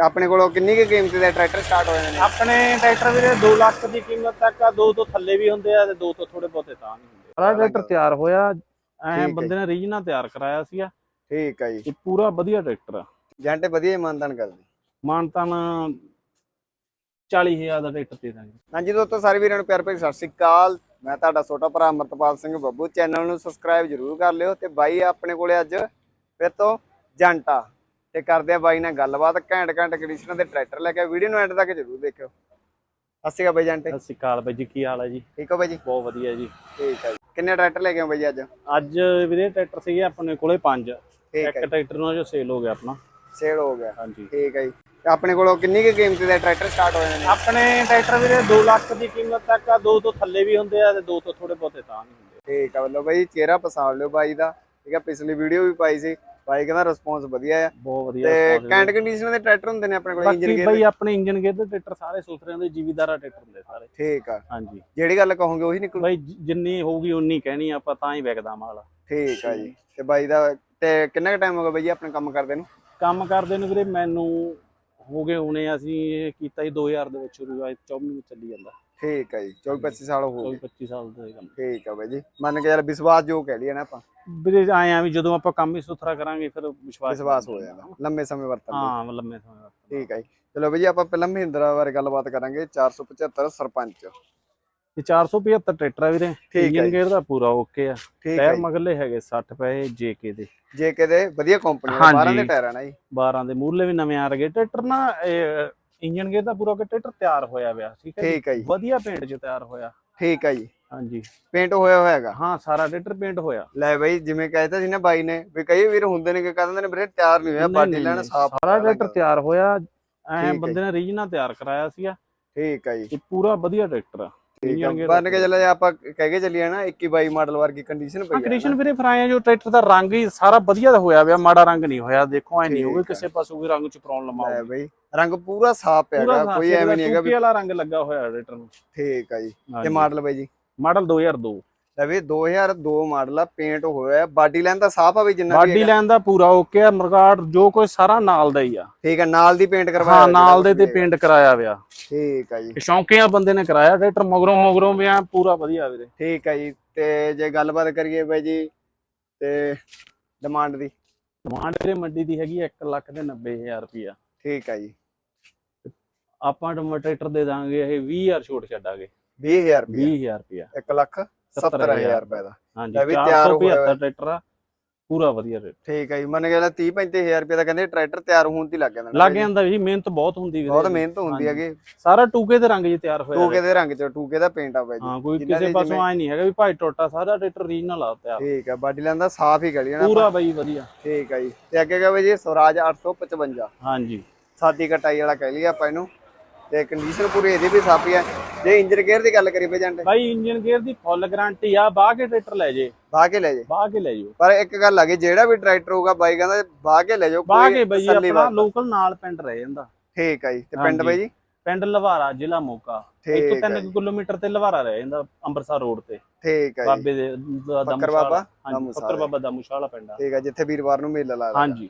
ਤੇ ਆਪਣੇ ਕੋਲੋਂ ਕਿੰਨੀ ਕੁ ਕੀਮਤ ਦੇ ਟਰੈਕਟਰ ਸਟਾਰਟ ਹੋ ਜਾਂਦੇ ਨੇ? ਆਪਣੇ ਟਰੈਕਟਰ ਵੀਰੇ 2 ਲੱਖ ਦੀ ਕੀਮਤ ਤੱਕ ਆ 2 ਤੋਂ ਥੱਲੇ ਵੀ ਹੁੰਦੇ ਆ ਤੇ 2 ਤੋਂ ਥੋੜੇ ਬਹੁਤੇ ਤਾਂ ਨਹੀਂ ਹੁੰਦੇ ਸਾਰਾ ਟਰੈਕਟਰ ਤਿਆਰ ਹੋਇਆ ਐ ਬੰਦੇ ਨੇ ਰੀਜਨਾ ਤਿਆਰ ਕਰਾਇਆ ਸੀਗਾ। ਠੀਕ ਆ ਜੀ। ਇਹ ਪੂਰਾ ਵਧੀਆ ਟਰੈਕਟਰ ਆ। ਜੰਟ ਵਧੀਆ ਇਮਾਨਦਾਨ ਕਰਦੇ? ਮਾਨਤਨ 40000 ਦਾ ਟਰੈਕਟਰ ਦੇ ਦਾਂਗੇ। ਹਾਂਜੀ ਦੋਸਤੋ ਸਾਰੇ ਵੀਰਾਂ ਨੂੰ ਪਿਆਰ ਭਰੀ ਸਤਿ ਸ਼੍ਰੀ ਅਕਾਲ। ਮੈਂ ਤੁਹਾਡਾ ਛੋਟਾ ਭਰਾ ਅਮਰਤਪਾਲ ਸਿੰਘ ਬੱਬੂ। ਚੈਨਲ ਨੂੰ ਸਬਸਕ੍ਰਾਈਬ ਜਰੂਰ ਕਰ ਲਿਓ ਤੇ ਬਾਈ ਆਪਣੇ ਕੋਲੇ ਅੱਜ ਫਿਰ ਤੋਂ ਜੰਟਾ ਤੇ ਕਰਦੇ ਆ ਬਾਈ ਨਾਲ ਗੱਲਬਾਤ ਘੈਂਟ ਘੈਂਟ ਕੰਡੀਸ਼ਨਾਂ ਦੇ ਟਰੈਕਟਰ ਲੈ ਕੇ ਵੀਡੀਓ ਨੂੰ ਐਂਡ ਤੱਕ ਜਰੂਰ ਦੇਖਿਓ। ਅਸੀਂ ਕਾ ਬਾਈ ਜੰਟੇ। ਸਤਿ ਸ਼੍ਰੀ ਅਕਾਲ ਬਾਈ ਜੀ ਕੀ ਹਾਲ ਹੈ ਜੀ? ਠੀਕ ਹੋ ਬਾਈ ਜੀ? ਬਹੁਤ ਵਧੀਆ ਜੀ। ਠੀਕ ਹੈ ਜੀ। ਕਿੰਨੇ ਟਰੈਕਟਰ ਲੈ ਕੇ ਆਏ ਬਾਈ ਅੱਜ? ਅੱਜ ਵੀਰੇ ਟਰੈਕਟਰ ਸੀਗੇ ਆਪਣੇ ਕੋਲੇ 5 ਠੀਕ ਇੱਕ ਟਰੈਕਟਰ ਨੂੰ ਜੋ ਸੇਲ ਹੋ ਗਿਆ ਆਪਣਾ। ਸੇਲ ਹੋ ਗਿਆ। ਹਾਂਜੀ। ਠੀਕ ਹੈ ਜੀ। ਆਪਣੇ ਕੋਲੋਂ ਕਿੰਨੀ ਕੁ ਕੀਮਤ ਦੇ ਟਰੈਕਟਰ ਸਟਾਰਟ ਹੋ ਜਾਂਦੇ ਨੇ? ਆਪਣੇ ਟਰੈਕਟਰ ਵੀਰੇ 2 ਲੱਖ ਦੀ ਕੀਮਤ ਤੱਕ ਆ। 2 ਤੋਂ ਥੱਲੇ ਵੀ ਹੁੰਦੇ ਆ ਤੇ 2 ਤੋਂ ਥੋੜੇ ਬਹੁਤੇ ਤਾਂ ਨਹੀਂ ਹੁੰਦੇ। ਠੀਕ ਆ ਵੱਲੋਂ ਬਾਈ ਚਿਹਰਾ ਪਛਾਣ ਲਿਓ ਬਾਈ ਦਾ। ਠੀਕ ਆ ਪਿਛਲੀ ਵੀਡੀਓ ਵੀ ਪਾਈ ਸੀ। ਬਾਈ ਕਹਿੰਦਾ ਰਿਸਪੌਂਸ ਵਧੀਆ ਆ। ਬਹੁਤ ਵਧੀਆ ਤੇ। ਕੈਂਟ ਕੰਡੀਸ਼ਨ ਦੇ ਟਰੈਕਟਰ ਹੁੰਦੇ ਨੇ ਆਪਣੇ ਕੋਲ ਇੰਜਨ ਬਾਕੀ ਗੇਅਰ ਬਈ ਆਪਣੇ ਇੰਜਨ ਗੇਅਰ ਦੇ ਟਰੈਕਟਰ ਸਾਰੇ ਸੁਥਰੇ ਹੁੰਦੇ ਜੀਵੀਦਾਰਾ ਟਰੈਕਟਰ ਹੁੰਦੇ ਸਾਰੇ। ਠੀਕ ਆ। ਹਾਂਜੀ। ਜਿਹੜੀ ਗੱਲ ਕਹੋਗੇ ਉਹੀ ਨਿਕਲੂ। ਬਈ ਜਿ- ਜਿੰਨੀ ਹੋਊਗੀ ਉਨੀ ਕਹਿਣੀ ਆਪਾਂ ਤਾਂ ਹੀ ਵਿਕਦਾ ਮਾਲ। ਠੀਕ ਆ ਜੀ। ਤੇ ਬਾਈ ਦਾ ਤੇ ਕਿੰਨਾ ਕੁ ਟਾਈਮ ਹੋ ਗਿਆ ਬਾਈ ਜੀ ਆਪਣੇ ਕੰਮ ਕਰਦੇ ਨੂੰ? ਕੰਮ ਕਰਦੇ ਨੂੰ ਵੀਰੇ ਮੈਨੂੰ ਹੋ ਗਏ ਹੁਣੇ ਅਸੀਂ ਇਹ ਕੀਤਾ ਸੀ 2000 ਦੇ ਵਿੱਚ ਸ਼ੁਰੂ ਆਏ 24 ਵਿੱਚ ਚੱਲੀ ਜਾਂਦਾ। ਠੀਕ ਆ ਜੀ 24 25 ਸਾਲ ਹੋ 24 ਗਏ 25 ਸਾਲ ਦੇ ਕੰਮ। ਠੀਕ ਆ ਬਾਈ ਜੀ ਮੰਨ ਕੇ ਚੱਲ ਵਿਸ਼ਵਾਸ ਜੋ ਕਹਿ ਲਈਏ ਨਾ ਆਪਾਂ। ਵੀਰੇ ਆਏ ਆ ਵੀ ਜਦੋਂ ਆਪਾਂ ਕੰਮ ਹੀ ਸੁਥਰਾ ਕਰਾਂਗੇ ਫਿਰ ਵਿਸ਼ਵਾਸ ਵਿਸ਼ਵਾਸ ਹੋ ਜਾਂਦਾ ਲੰਮੇ ਸਮੇਂ ਵਰਤਣ ਹਾਂ ਲੰਮੇ ਸਮੇਂ ਤੱਕ ਠੀਕ ਜੀ ਚਲੋ ਬਾਈ ਜੀ ਆਪਾਂ ਪਹਿਲਾਂ ਮਹਿੰਦਰਾ ਬਾਰੇ ਗੱਲਬਾਤ ਕਰਾਂਗੇ 475 ਸਰਪੰਚ। ਇਹ 475 ਟਰੈਕਟਰ ਆ ਵੀਰੇ ਹੈ ਇੰਜਨ। ਗੇਅਰ ਦਾ ਪੂਰਾ ਓਕੇ ਆ। ਟਾਇਰ ਮਗਲੇ ਹੈਗੇ 60 ਪਏ ਜੇਕੇ ਦੇ। ਜੇ ਕਿਤੇ ਵਧੀਆ ਕੰਪਨੀ ਦਾ ਹਾਂਜੀ। 12 ਦੇ ਟਾਇਰ ਆ ਨਾ ਜੀ। 12 ਦੇ ਮੂਰਲੇ ਵੀ ਨਵੇਂ ਆ ਰਗੇ ਟਰੈਕਟਰ ਨਾ ਇੰਜਨ ਗੇਅਰ ਦਾ ਪੂਰਾ ਟਰੈਕਟਰ ਤਿਆਰ ਹੋਇਆ ਪਿਆ ਠੀਕ ਹੈ ਠੀਕ ਆ ਜੀ। ਵਧੀਆ ਪੇਂਟ 'ਚ ਤਿਆਰ ਹੋਇਆ। ਠੀਕ ਆ ਜੀ। ਹਾਂਜੀ। ਪੇਂਟ ਹੋਇਆ ਹੋਇਆ ਹੈਗਾ ਹਾਂ ਸਾਰਾ ਟਰੈਕਟਰ ਪੇਂਟ ਹੋਇਆ। ਲੈ ਬਾਈ ਜਿਵੇਂ ਕਹਿਤਾ ਸੀ ਨਾ ਬਾਈ ਨੇ ਵੀ ਕਈ ਵੀਰ ਹੁੰਦੇ ਨੇ ਕਿ ਕਹਿੰਦੇ ਨੇ ਵੀਰੇ ਤਿਆਰ ਨਹੀਂ ਹੋਇਆ ਬਾਡੀ ਲੈਣ ਸਾਫ਼ ਸਾਰਾ ਟਰੈਕਟਰ ਤਿਆਰ ਹੋਇਆ ਐ ਹੈ ਬੰਦੇ ਨੇ ਰੀਜਨਾ ਤਿਆਰ ਕਰਾਇਆ ਸੀਗਾ। ਠੀਕ ਆ ਜੀ। ਪੂਰਾ ਵਧੀਆ ਟਰੈਕਟਰ ਆ। ਬੰਨ ਕੇ ਚੱਲੇ ਆਪਾਂ ਕਹਿ ਕੇ ਚੱਲੀਏ ਨਾ 21 22 ਮਾਡਲ ਵਰਗੀ ਕੰਡੀਸ਼ਨ ਪਈ ਆ ਕੰਡੀਸ਼ਨ ਵੀਰੇ ਫਿਰ ਜੋ ਟਰੈਕਟਰ ਦਾ ਰੰਗ ਹੀ ਸਾਰਾ ਵਧੀਆ ਦਾ ਹੋਇਆ ਪਿਆ ਮਾੜਾ ਰੰਗ ਨਹੀਂ ਹੋਇਆ ਦੇਖੋ ਐ ਨਹੀਂ ਹੋਵੇ। ਕਿਸੇ ਪਾਸੋਂ ਵੀ ਰੰਗ ਚ ਪ੍ਰੋਬਲਮ ਲੈ ਆਊਗੀ। ਬਈ ਰੰਗ ਪੂਰਾ ਸਾਫ਼ ਪਿਆ ਪੂਰਾ ਹੈਗਾ ਕੋਈ ਐਵੇਂ ਨਹੀਂ ਹੈਗਾ ਵੀ ਵਾਲਾ ਰੰਗ ਲੱਗਾ ਹੋਇਆ ਟਰੈਕਟਰ ਨੂੰ। ਠੀਕ ਆ ਜੀ ਤੇ। ਮਾਡਲ ਬਾਈ ਜੀ? ਮਾਡਲ 2002 ਲੈ ਵੀ 2002 ਮਾਡਲ ਆ ਪੇਂਟ ਹੋਇਆ ਬਾਡੀ ਲਾਈਨ ਤਾਂ ਸਾਫ਼ ਆ ਵੀ ਜਿੰਨਾ ਵੀ ਬਾਡੀ ਹੈਗਾ। ਲਾਈਨ ਦਾ ਪੂਰਾ ਓਕੇ ਆ ਮਰਗਾਟ ਜੋ ਕੋਈ ਸਾਰਾ ਨਾਲ ਦਾ ਹੀ ਆ। ਠੀਕ ਆ ਨਾਲ ਦੀ ਪੇਂਟ ਕਰਵਾਇਆ ਹਾਂ ਹੋਇਆ ਨਾਲ ਦੇ ਤੇ ਪੇਂਟ ਕਰਾਇਆ ਪਿਆ ਠੀਕ ਆ ਜੀ। ਇਹ ਸ਼ੌਂਕੀਆ ਬੰਦੇ ਨੇ ਕਰਾਇਆ ਟਰੈਕਟਰ ਮਗਰੋਂ ਮਗਰੋਂ ਵੀ ਆ ਪੂਰਾ ਵਧੀਆ ਵੀਰੇ। ਠੀਕ ਆ ਜੀ ਤੇ ਜੇ ਗੱਲਬਾਤ ਕਰੀਏ ਬਾਈ ਜੀ ਤੇ ਡਿਮਾਂਡ ਦੀ? ਡਿਮਾਂਡ ਵੀਰੇ ਮੰਡੀ ਦੀ ਹੈਗੀ 1 ਲੱਖ ਤੇ 90000 ਰੁਪਇਆ। ਠੀਕ ਆ ਜੀ। ਆਪਾਂ ਟਰੈਕਟਰ ਦੇ ਦਾਂਗੇ ਇਹ 20000 ਛੋਟ ਛੱਡਾਂਗੇ। 20000 ਰੁਪਏ 20000 ਰੁਪਇਆ। 1 ਲੱਖ? 70000 ਰੁਪਏ ਦਾ। ਹਾਂਜੀ ਲੈ ਵੀ ਤਿਆਰ ਹੋਇਆ 475 ਟਰੈਕਟਰ ਆ ਪੂਰਾ ਵਧੀਆ ਰੇਟ। ਠੀਕ ਆ ਜੀ ਮੰਨ ਗਿਆ 30 35000 ਰੁਪਏ ਦਾ ਕਹਿੰਦੇ ਟਰੈਕਟਰ ਤਿਆਰ ਹੋਣ ਤੇ ਹੀ ਲੱਗ ਜਾਂਦਾ। ਲੱਗ। ਜਾਂਦਾ ਜੀ ਮਿਹਨਤ ਬਹੁਤ ਹੁੰਦੀ ਵੀਰੇ ਬਹੁਤ ਮਿਹਨਤ ਹੁੰਦੀ। ਹੈਗੀ। ਸਾਰਾ ਟੂਕੇ ਦੇ ਰੰਗ 'ਚ ਤਿਆਰ ਹੋਇਆ ਟੂਕੇ ਦੇ ਰੰਗ ਚ ਟੂਕੇ ਦਾ ਪੇਂਟ ਆ ਬਾਈ ਜੀ। ਹਾਂ ਕੋਈ ਕਿਸੇ ਪਾਸੋਂ ਆਏ ਨਹੀਂ ਹੈਗਾ ਵੀ ਭਾਈ ਟੋਟਾ ਸਾਰਾ ਟਰੈਕਟਰ ਰੀਜਨਲ ਆ ਤਿਆਰ। ਠੀਕ ਆ ਬਾਡੀ ਲਾਈਨ ਦਾ ਸਾਫ਼ ਹੀ ਗਲੀ ਨਾ ਪੂਰਾ ਬਈ ਵਧੀਆ। ਠੀਕ ਆ ਜੀ। ਤੇ ਅੱਗੇ ਕਹੇ ਜੀ ਸਵਰਾਜ 855 ਹਾਂਜੀ। ਸਾਦੀ ਕਟਾਈ ਵਾਲਾ ਕਹਿ ਲਈਏ ਆਪਾਂ ਇਹਨੂੰ। ਤੇ ਕੰਡੀਸ਼ਨ ਪੂਰੀ ਇਹਦੀ ਵੀ ਸਾਫੀ ਆ। ਜੇ ਇੰਜਨ ਗੇਅਰ ਦੀ ਗੱਲ ਕਰੀਏ ਬੇਜੰਟ ਬਾਈ ਇੰਜਨ ਗੇਅਰ ਦੀ ਫੁੱਲ ਗਾਰੰਟੀ ਆ ਬਾਹ ਕੇ ਟਰੈਕਟਰ ਲੈ ਜੇ। ਬਾਹ ਕੇ ਲੈ ਜੇ। ਬਾਹ ਕੇ ਲੈ ਜਾਓ। ਪਰ ਇੱਕ ਗੱਲ ਆ ਗਈ ਜਿਹੜਾ ਵੀ ਟਰੈਕਟਰ ਹੋਊਗਾ ਬਾਈ ਕਹਿੰਦਾ ਬਾਹ ਕੇ ਲੈ ਜਾਓ ਬਾਹ ਕੇ ਬਈ ਆਪਣਾ। ਲੋਕਲ ਨਾਲ ਪਿੰਡ ਰਹਿ ਜਾਂਦਾ। ਠੀਕ ਆ ਜੀ ਤੇ ਪਿੰਡ। ਬਾਈ ਜੀ? ਪਿੰਡ ਲਵਾਰਾ ਜ਼ਿਲ੍ਹਾ ਇੱਥੋਂ ਆ 3 ਜੀ। ਕਿਲੋਮੀਟਰ ਤੇ ਲਵਾਰਾ ਰਹਿ ਜਾਂਦਾ ਅੰਮ੍ਰਿਤਸਰ ਰੋਡ ਤੇ। ਠੀਕ ਆ ਜੀ। ਬਾਬੇ ਦੇ ਦਾ ਫੱਕਰ ਬਾਬਾ ਦਾਮੂਸ਼ਾਲਾ। ਫੱਕਰ ਬਾਬਾ ਦਾ ਮੁਸ਼ਾਲਾ ਪਿੰਡ ਆ। ਠੀਕ ਆ ਜਿੱਥੇ ਵੀਰਵਾਰ ਨੂੰ ਮੇਲਾ ਲੱਗਦਾ। ਹਾਂਜੀ।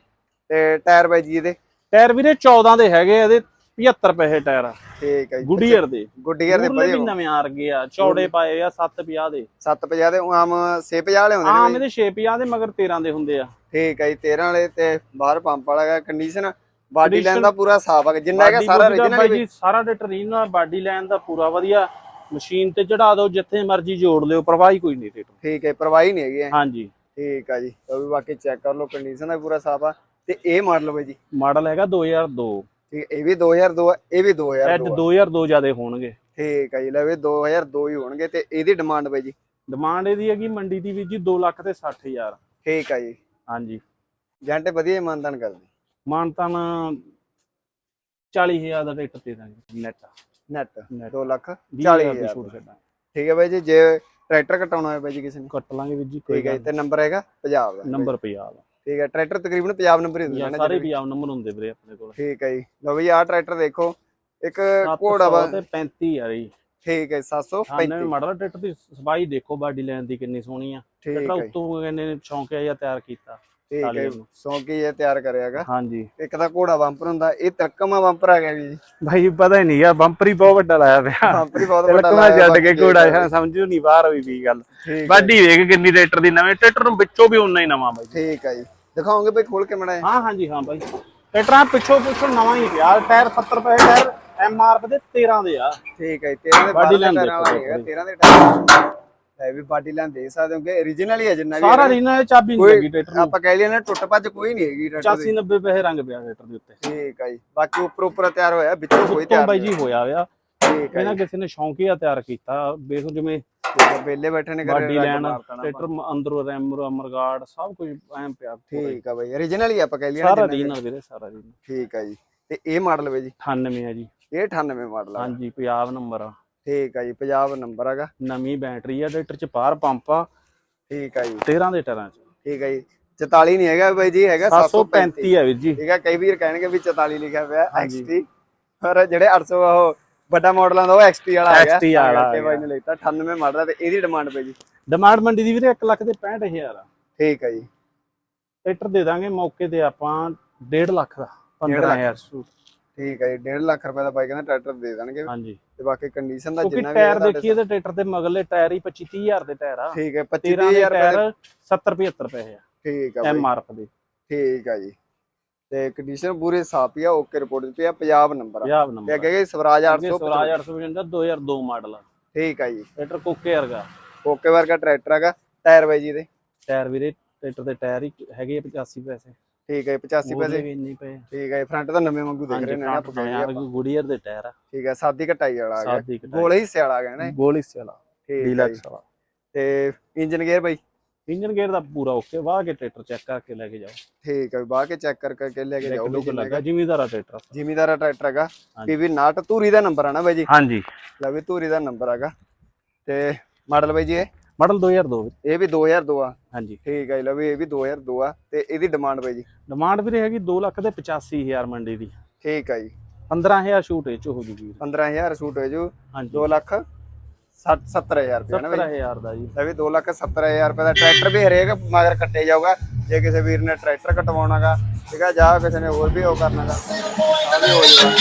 ਤੇ ਟਾਇਰ ਬਾਈ ਜੀ ਇਹਦੇ? ਟਾਇਰ ਵੀਰੇ 14 ਦੇ ਹੈਗੇ ਇਹਦੇ 75 ਪੈਸੇ ਟਾਇਰ ਆ। ਠੀਕ ਆ ਜੀ। ਗੁੱਡੀਅਰ ਦੇ। ਗੁੱਡੀਅਰ ਦੇ ਮੂਹਰਲੇ ਵੀ ਵਧੀਆ ਨਵੇਂ ਆ ਰਗੇ ਆ। ਚੌੜੇ ਪਾਏ ਆ 750 ਦੇ। 750 ਦੇ ਆਮ 650 ਵਾਲੇ ਹੁੰਦੇ ਆਮ ਨੇ ਇਹਦੇ 650 ਦੇ ਮਗਰ 13 ਦੇ ਹੁੰਦੇ ਆ। ਠੀਕ ਆ ਜੀ 13 ਵਾਲੇ ਤੇ ਬਾਹਰ ਪੰਪ ਵਾਲਾ ਕੰਡੀਸ਼ਨ ਬਾਡੀ ਲਾਈਨ ਦਾ ਪੂਰਾ ਸਾਫ਼ ਆ। ਜਿੰਨਾ ਹੈਗਾ ਸਾਰਾ ਹੀ ਜੀ ਸਾਰਾ ਡਿਟਰੀਨ ਬਾਡੀ ਲਾਈਨ ਦਾ ਪੂਰਾ ਵਧੀਆ। ਮਸ਼ੀਨ ਤੇ ਚੜਾ ਦਿਓ ਜਿੱਥੇ ਮਰਜ਼ੀ ਜੋੜ ਲਿਓ ਪਰਵਾਹੀ ਕੋਈ ਨਹੀਂ ਰੇਟ ਠੀਕ ਹੈ ਪਰਵਾਹੀ ਨਹੀਂ ਹੈਗੀ। ਹਾਂਜੀ। ਠੀਕ ਆ ਜੀ ਉਹ ਵੀ ਬਾਕੀ ਚੈੱਕ ਕਰ ਲਓ ਕੰਡੀਸ਼ਨ ਦਾ ਪੂਰਾ ਸਾਫ਼ ਆ। ਤੇ ਇਹ ਮਾਡਲ ਬਾਈ ਜੀ ਮਾਡਲ ਹੈਗਾ 2002 ਠੀਕ ਇਹ ਵੀ 2002 ਆ ਇਹ ਵੀ 2002 ਐਡ ਆ। 2002 ਜਿਆਦੇ ਹੋਣਗੇ। ਠੀਕ ਆ ਜੀ ਲੈ ਵੀ 2002 ਹੀ ਹੋਣਗੇ ਤੇ ਇਹਦੀ ਡਿਮਾਂਡ ਬਾਈ ਜੀ। ਡਿਮਾਂਡ ਇਹਦੀ ਹੈਗੀ ਮੰਡੀ ਦੀ ਵੀ ਜੀ 2 ਲੱਖ ਤੇ 60000 ਠੀਕ ਆ ਜੀ। ਹਾਂਜੀ। ਜੰਟ ਵਧੀਆ ਇਮਾਨਦਾਨ ਕਰਦੇ। ਮਾਨਤਨ 40000 ਦਾ ਰੇਟ ਦੇ ਦਾਂਗੇ ਨੈਟ ਨੈਟ ਨੈਟ 2 ਲੱਖ 20000 ਦੀ 40,000 ਛੂਟ ਛੱਡਾਂਗੇ। ਠੀਕ ਹੈ ਬਾਈ ਜੀ ਜੇ ਟਰੈਕਟਰ ਕਟਾਉਣਾ ਹੋਵੇ ਬਾਈ ਜੀ ਕਿਸੇ ਨੇ। ਕੱਟ ਲਾਂਗੇ ਵੀਰ ਜੀ ਠੀਕ ਹੈ ਤੇ ਨੰਬਰ ਹੈਗਾ ਪੰਜਾਬ ਦਾ। ਨੰਬਰ ਪੰਜਾਬ ਠੀਕ ਹੈ ਟਰੈਕਟਰ ਤਕਰੀਬਨ ਪੰਜਾਬ ਨੰਬਰ ਹੀ ਹੁੰਦੇ ਜਾਂ ਨੇ ਸਾਰੇ ਪੰਜਾਬ ਨੰਬਰ ਹੁੰਦੇ ਵੀਰੇ ਆਪਣੇ ਕੋਲ। ਠੀਕ ਹੈ ਜੀ। ਲਓ ਬਈ ਆਹ ਟਰੈਕਟਰ ਦੇਖੋ ਇੱਕ ਘੋੜਾ 700 ਵਾ। ਤੇ 35 ਆ ਰਹੀ। ਠੀਕ ਹੈ 735 ਹਾਂ ਮਾਡਲ ਟਰੈਕਟਰ ਦੀ ਸਫ਼ਾਈ ਦੇਖੋ ਬਾਡੀ ਲਾਈਨ ਦੀ ਕਿੰਨੀ ਸੋਹਣੀ ਆ। ਟਰੈਕਟਰ ਜੀ, ਉੱਤੋਂ ਇਹਨੇ ਸ਼ੌਂਕਿਆ ਜਿਹਾ ਤਿਆਰ ਕੀਤਾ। ਠੀਕ ਹੈ। ਸੌਂਕੀ ਇਹ ਤਿਆਰ ਕਰਿਆਗਾ ਹਾਂਜੀ। ਇੱਕ ਤਾਂ ਘੋੜਾ ਬੰਪਰ ਹੁੰਦਾ ਇਹ ਤਰਕਮਾ ਬੰਪਰ ਆ ਗਿਆ ਜੀ। ਭਾਈ ਪਤਾ ਹੀ ਨਹੀਂ ਯਾਰ ਬੰਪਰ ਹੀ ਬਹੁਤ ਵੱਡਾ ਲਾਇਆ ਪਿਆ। ਬੰਪਰ ਹੀ ਬਹੁਤ ਵੱਡਾ ਤਿਲਕਮਾ ਲਾਇਆ ਛੱਡ ਕੇ ਘੋੜਾ ਹੈ ਸਮਝੋ ਨਹੀਂ ਬਾਹਰ ਹੋਈ ਵੀ ਗੱਲ। ਵਾਢੀ ਵੇਖ ਕਿੰਨੀ ਟਰੈਕਟਰ ਦੀ ਨਵੇਂ ਟਰੈਕਟਰ ਨੂੰ ਵਿੱਚੋਂ ਵੀ ਉਨਾ ਹੀ ਨਵਾਂ ਬਾਈ। ਠੀਕ ਹੈ ਜੀ। ਦਿਖਾਓਗੇ ਬਈ ਖੋਲ ਕੇ ਮੜਾ ਹਾਂ ਹਾਂਜੀ ਹਾਂ ਬਾਈ। ਟਰੈਕਟਰਾਂ ਪਿੱਛੋਂ ਪਿੱਛੋਂ ਨਵਾਂ ਹੀ ਪਿਆ। ਟਾਇਰ 70 ਰੁਪਏ ਟਾਇਰ ਐਮ ਆਰ ਪੀ ਦੇ 13 ਦੇ ਆ। ਠੀਕ ਹੈ 13 ਦੇ ਬਾਡੀ ਬਾਡੀ ਲੈਣ ਲੈਣ ਦੇਖੋ ਹੈਗਾ 13 ਦੇ ਟਾਇਰ। ਹੈ ਵੀ ਬਾਡੀ ਲੈਣ ਦੇ ਸਕਦੇ ਹੋ ਕਿ origignal ਹੀ ਹੈ ਜਿੰਨਾ ਵੀ ਸਾਰਾ ਹੈਗਾ। ਰੀਨਾ ਇਹ ਚਾਬੀ ਨਹੀਂ ਲੱਗੀ ਟਰੈਕਟਰ ਨੂੰ ਆਪਾਂ ਕਹਿ ਲਈਏ ਨਾ ਟੁੱਟ ਭੱਜ ਕੋਈ ਨਹੀਂ ਹੈਗੀ ਟਰੈਕਟਰ 85 90 ਪੈਸੇ ਰੰਗ ਪਿਆ ਟਰੈਕਟਰ ਦੇ ਉੱਤੇ। ਠੀਕ ਹੈ ਜੀ। ਬਾਕੀ ਉੱਪਰ ਉੱਪਰ ਤਿਆਰ ਹੋਇਆ ਵਿੱਚੋਂ ਕੋਈ ਤਿਆਰ ਬਾਈ ਜੀ ਹੋਇਆ। ਹੋਇਆ ਠੀਕ ਹੈ ਇਹਨਾਂ ਕਿਸੇ ਨੇ ਸ਼ੌਂਕੀਆ ਤਿਆਰ ਕੀਤਾ। ਵੇਖੋ ਜਿਵੇਂ ਵਿਹਲੇ ਬੈਠੇ ਨੇ ਦੇਣਾ ਟਰੈਕਟਰ ਅੰਦਰੋਂ ਰੈਮ ਅਮਰਗਾਰਡ ਸਭ ਕੁਝ ਐਮ ਪਿਆ। ਠੀਕ ਹੈ ਬਈ origignal ਹੀ ਆਪਾਂ ਕਹਿ ਲਈਏ ਸਾਰਾ। ਰੀਨਾ ਵੀਰੇ ਸਾਰਾ ਰੀਨਾ ਠੀਕ ਹੈ ਜੀ। ਤੇ ਇਹ ਮਾਡਲ ਵੇ ਜੀ। 98 ਹੈ ਜੀ। ਇਹ 98 ਮਾਡਲ ਆ। ਹਾਂਜੀ ਪੰਜਾਬ ਨੰਬਰ ਆ। ਠੀਕ ਹੈ ਜੀ ਪੰਜਾਬ ਨੰਬਰ ਹੈਗਾ। ਨਵੀਂ ਬੈਟਰੀ ਆ ਟਰੈਕਟਰ ਚ ਪਾਰ ਪੰਪ ਆ। ਠੀਕ ਹੈ ਜੀ। 13 ਦੇ ਟਰਾਂ ਚ। ਠੀਕ ਹੈ ਜੀ। 44 ਨਹੀਂ ਹੈਗਾ ਬਾਈ ਜੀ ਹੈਗਾ 735 735 ਹੈ ਵੀਰ ਜੀ। ਠੀਕ ਹੈ ਕਈ ਵੀਰ ਕਹਿਣਗੇ ਵੀ 44 ਲਿਖਿਆ ਪਿਆ ਹਾਂਜੀ। XT ਪਰ ਜਿਹੜੇ 800 ਆ ਉਹ ਵੱਡਾ ਮਾਡਲਾਂ ਦਾ ਉਹ XT ਵਾਲਾ ਹੈਗਾ। XT ਵਾਲਾ ਤੇ ਬਾਈ ਨੇ ਲਿਖਤਾ 98 ਮਾਡਲ ਆ ਤੇ ਇਹਦੀ ਡਿਮਾਂਡ ਪਈ ਜੀ। ਡਿਮਾਂਡ ਮੰਡੀ ਦੀ ਵੀਰੇ 1 ਲੱਖ ਦੇ 65000 ਆ। ਠੀਕ ਹੈ ਜੀ। ਟਰੈਕਟਰ ਦੇ ਦਾਂਗੇ ਮੌਕੇ ਤੇ ਆਪਾਂ 1.5 ਲੱਖ ਦਾ 15000 ਸੂਟ। ਠੀਕ ਹੈ ਜੀ 1.5 ਲੱਖ ਰੁਪਏ ਦਾ ਬਾਈ ਕਹਿੰਦਾ ਟਰੈਕਟਰ ਦੇ ਦੇਣਗੇ। ਹਾਂਜੀ। ਤੇ ਬਾਕੀ ਕੰਡੀਸ਼ਨ ਦਾ ਜਿੰਨਾ ਵੀ ਟਾਇਰ ਦੇਖੀਏ ਤੇ ਟਰੈਕਟਰ ਦੇ ਮਗਲੇ ਟਾਇਰ ਹੀ 25 30000 ਦੇ ਟਾਇਰ ਆ। ਠੀਕ ਹੈ 13 ਦੇ 25000 ਰੁਪਏ ਟਾਇਰ ਦਾ 70 75 ਪੈਸੇ ਆ। ਠੀਕ ਬਾਈ। ਐਮ ਆਰ ਪੀ ਦੇ। ਠੀਕ ਹੈ ਜੀ। ਤੇ ਕੰਡੀਸ਼ਨ ਪੂਰੇ ਸਾਫ਼ ਹੀ ਆ ਓਕੇ ਰਿਪੋਰਟ ਤੇ ਆ ਪੰਜਾਬ ਨੰਬਰ ਆ। ਪੰਜਾਬ ਤੇ ਅੱਗੇ ਗਏ ਸਵਰਾਜ 800 ਸਵਰਾਜ 855 2002 ਮਾਡਲ ਆ। ਠੀਕ ਹੈ ਜੀ। ਟਰੈਕਟਰ ਕੋਕੇ ਵਰਗਾ। ਓਕੇ ਵਰਗਾ ਟਰੈਕਟਰ ਹੈਗਾ ਟਾਇਰ ਬਾਈ ਜੀ ਦੇ। ਟਾਇਰ ਵੀਰੇ ਟਰੈਕਟਰ ਦੇ ਟਾਇਰ ਹੀ ਹੈਗੇ ਆ 85 ਪੈਸੇ। ਠੀਕ ਹੈ 85 ਪੈਸੇ। ਵੀ ਇੰਨੇ ਪਏ ਠੀਕ ਹੈ ਫਰੰਟ ਤਾਂ ਨਵੇਂ ਵਾਂਗੂ ਦੇਖ ਰਹੇ ਨੇ ਆਪਾਂ ਆਪਾਂ। ਗੁੜੀਅਰ ਦੇ ਟਾਇਰ ਆ। ਠੀਕ ਹੈ ਸਾਦੀ ਕਟਾਈ ਵਾਲਾ ਆ ਗਿਆ। ਗੋਲੇ ਹਿੱਸੇ ਵਾਲਾ ਆ ਗਿਆ ਨਾ। ਗੋਲੀ ਵਾਲਾ। ਠੀਕ ਹੈ ਜੀ। ਡੀਲਕਸ ਵਾਲਾ। ਤੇ ਇੰਜਨ ਗੇਅਰ ਬਾਈ? ਇੰਜਨ ਗੇਅਰ ਦਾ ਪੂਰਾ ਓਕੇ ਵਾਹ ਕੇ ਟਰੈਕਟਰ ਚੈੱਕ ਕਰਕੇ ਲੈ ਕੇ ਜਾਓ। ਠੀਕ ਹੈ ਬਾਹ ਕੇ ਚੈੱਕ ਕਰ ਕਰਕੇ ਲੈ ਕੇ ਜਾਓ ਲੁੱਕ ਲੱਗਾ ਜ਼ਿਮੀਦਾਰਾ ਟਰੈਕਟਰ ਜ਼ਿਮੀਦਾਰਾ ਟਰੈਕਟਰ ਹੈਗਾ। ਪੀਵੀ ਨਾਟ ਧੂਰੀ ਦਾ ਨੰਬਰ ਆ ਨਾ ਬਾਈ ਜੀ? ਹਾਂਜੀ। ਲੈ ਵੀ ਧੂਰੀ ਦਾ ਨੰਬਰ ਹੈਗਾ। ਤੇ ਮਾਡਲ ਬਾਈ ਜੀ ਇਹ? ਮਾਡਲ 2002 ਵਿੱਚ ਇਹ ਵੀ 2002 ਆ? ਹਾਂਜੀ। ਠੀਕ ਹੈ ਜੀ, ਲਓ ਵੀ ਇਹ ਵੀ 2002 ਆ ਤੇ ਇਹਦੀ ਡਿਮਾਂਡ ਬਾਈ ਜੀ? ਡਿਮਾਂਡ ਵੀਰੇ ਹੈਗੀ 2 ਲੱਖ ਦੇ 85000 ਮੰਡੀ ਦੀ। ਠੀਕ ਹੈ ਜੀ। 15000 ਛੂਟ ਇਹ ਚ ਹੋ ਜੂਗੀ 15000 ਸੂਟ ਹੋ ਜੂ। ਹਾਂਜੀ। 2 ਲੱਖ 70000 ਰੁਪਏ ਨਾ ਬਾਈ। 70000 ਦਾ ਜੀ। ਇਹ ਵੀ 2 ਲੱਖ 70000 ਰੁਪਏ ਦਾ ਟਰੈਕਟਰ ਵੀ ਹਰੇਕ ਮਗਰ ਕੱਟੇ ਜਾਊਗਾ। ਜੇ ਕਿਸੇ ਵੀਰ ਨੇ ਟਰੈਕਟਰ ਕਟਵਾਉਣਾਗਾ ਠੀਕ ਆ ਜਾਂ ਕਿਸੇ ਨੇ ਹੋਰ ਵੀ ਉਹ ਕਰਨਾਗਾ ਆ ਵੀ ਹੋ ਜਾਊਗਾ।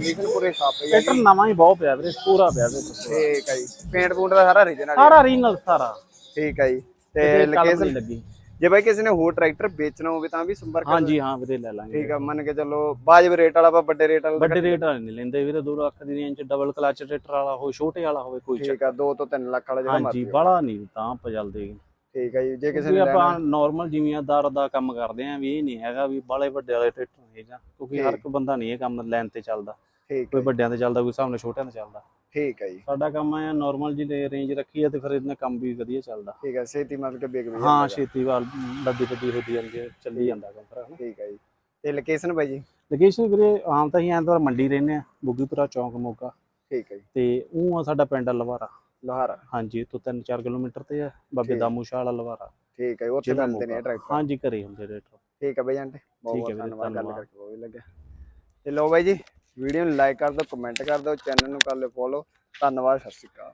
ਵੀਕਲ ਪੂਰੇ ਸਾਫ਼ ਹੀ ਆ ਟਰੈਕਟਰ ਨਵਾਂ ਹੀ ਬਹੁਤ ਪਿਆ ਵੀਰੇ ਪੂਰਾ ਪਿਆ ਵੀਰੇ। ਠੀਕ ਹੈ ਜੀ। ਪੇਂਟ ਪੂੰਟ ਦਾ ਸਾਰਾ ਰੀਜਨਲ ਸਾਰਾ ਰੀਨਲ ਸਾਰਾ। ਠੀਕ ਹੈ ਜੀ। ਤੇ ਲੋਕੇਸ਼ਨ ਲੱਗੀ। ਜੇ ਬਾਈ ਕਿਸੇ ਨੇ ਹੋਰ ਟਰੈਕਟਰ ਵੇਚਣਾ ਹੋਵੇ ਤਾਂ ਵੀ ਸੰਪਰਕ ਹਾਂਜੀ ਹਾਂ ਵੀਰੇ ਲੈ ਲਾਂਗੇ। ਠੀਕ ਆ ਮੰਨ ਕੇ ਚੱਲੋ ਬਾਜਬ ਰੇਟ ਵਾਲਾ ਆਪਾਂ ਵੱਡੇ ਰੇਟ ਵਾਲਾ ਵੱਡੇ ਰੇਟ ਵਾਲੇ ਨਹੀਂ ਲੈਂਦੇ ਵੀਰੇ 2 ਲੱਖ ਦੀ ਰੇਂਜ ਡਬਲ ਕਲਚ ਟਰੈਕਟਰ ਵਾਲਾ ਹੋਵੇ ਛੋਟੇ ਵਾਲਾ ਹੋਵੇ ਕੋਈ ਠੀਕ ਆ 2 ਤੋਂ 3 ਲੱਖ ਵਾਲਾ ਜਿਹੜਾ ਹਾਂਜੀ ਮਰਜ਼ੀ ਬੜਾ ਨਹੀਂ ਤਾਂ ਆਪਾਂ ਚੱਲਦੇ ਠੀਕ ਹੈ ਜੀ ਜੇ ਕਿਸੇ ਨੇ ਆਪਾਂ ਨਾਰਮਲ ਜ਼ਿਮੀਂਦਾਰ ਦਾ ਕੰਮ ਕਰਦੇ ਆਂ ਵੀ ਇਹ ਨਹੀਂ ਹੈਗਾ ਵੀ ਬਾਲੇ ਵੱਡੇ ਵਾਲੇ ਟਰੈਕਟਰ ਜਾਂ ਕਿਉਂਕਿ ਹਰ ਇੱਕ ਬੰਦਾ ਨਹੀਂ ਇਹ ਕੰਮ ਲੈਣ ਤੇ ਚੱਲਦਾ। ਠੀਕ ਕੋਈ ਵੱਡਿਆਂ ਤੇ ਚੱਲਦਾ ਕੋਈ ਸਾਹਮਣੇ ਛੋਟਿਆਂ ਤੇ ਚੱਲਦਾ। ਠੀਕ ਹੈ ਜੀ। ਸਾਡਾ ਕੰਮ ਆ ਨਾਰਮਲ ਜੀ ਰੇਂਜ ਰੱਖੀ ਆ ਤੇ ਫਿਰ ਇਹਨਾਂ ਕੰਮ ਵੀ ਵਧੀਆ ਚੱਲਦਾ। ਠੀਕ ਹੈ ਛੇਤੀ ਮਤਲਬ ਕਿ ਬਿਗ ਵੀ ਹਾਂ ਛੇਤੀ ਵਾਲ ਲੱਦੀ ਬੱਦੀ ਹੁੰਦੀ ਜਾਂਦੀ ਹੈ, ਚੱਲੀ ਜਾਂਦਾ ਕੰਮ ਫਿਰ ਹਨਾ। ਠੀਕ ਹੈ ਜੀ। ਤੇ ਲੋਕੇਸ਼ਨ ਬਾਈ ਜੀ? ਲੋਕੇਸ਼ਨ ਵੀਰੇ ਆਮ ਤਾਂ ਹੀ ਐਤਵਾਰ ਮੰਡੀ ਰਹਿੰਦੇ ਆ ਬੁੱਗੀਪੁਰਾ ਚੌਂਕ ਮੋਗਾ। ਠੀਕ ਹੈ ਜੀ। ਤੇ ਉਹ ਆ ਸਾਡਾ ਪਿੰਡ ਲਵਾਰਾ। ਲੋਹਾਰਾ ਹਾਂਜੀ ਤੋਂ 3-4 ਕਿਲੋਮੀਟਰ ਤੇ ਆ ਬਾਬੇ। ਦਾਮੂ ਸ਼ਾਹ ਵਾਲਾ ਲਵਾਰਾ। ਠੀਕ ਹੈ ਉੱਥੇ ਮਿਲਦੇ ਨੇ। ਟਰੈਕਟਰ ਹਾਂਜੀ ਘਰੇ ਹੁੰਦੇ ਟਰੈਕਟਰ ਠੀਕ ਹੈ ਬਾਈ ਆਂਟੇ ਬਹੁਤ ਬਹੁਤ ਧੰਨਵਾਦ ਗੱਲ। ਕਰਕੇ ਬਹੁਤ ਵਧੀਆ ਲੱਗਿਆ। ਤੇ ਲਓ ਬਾਈ ਜੀ ਵੀਡੀਓ ਨੂੰ ਲਾਈਕ ਕਰ ਦਿਓ, ਕਮੈਂਟ ਕਰ ਦਿਓ, ਚੈਨਲ ਨੂੰ ਕਰ ਲਿਓ ਫੋਲੋ ਧੰਨਵਾਦ, ਸਤਿ ਸ਼੍ਰੀ ਅਕਾਲ।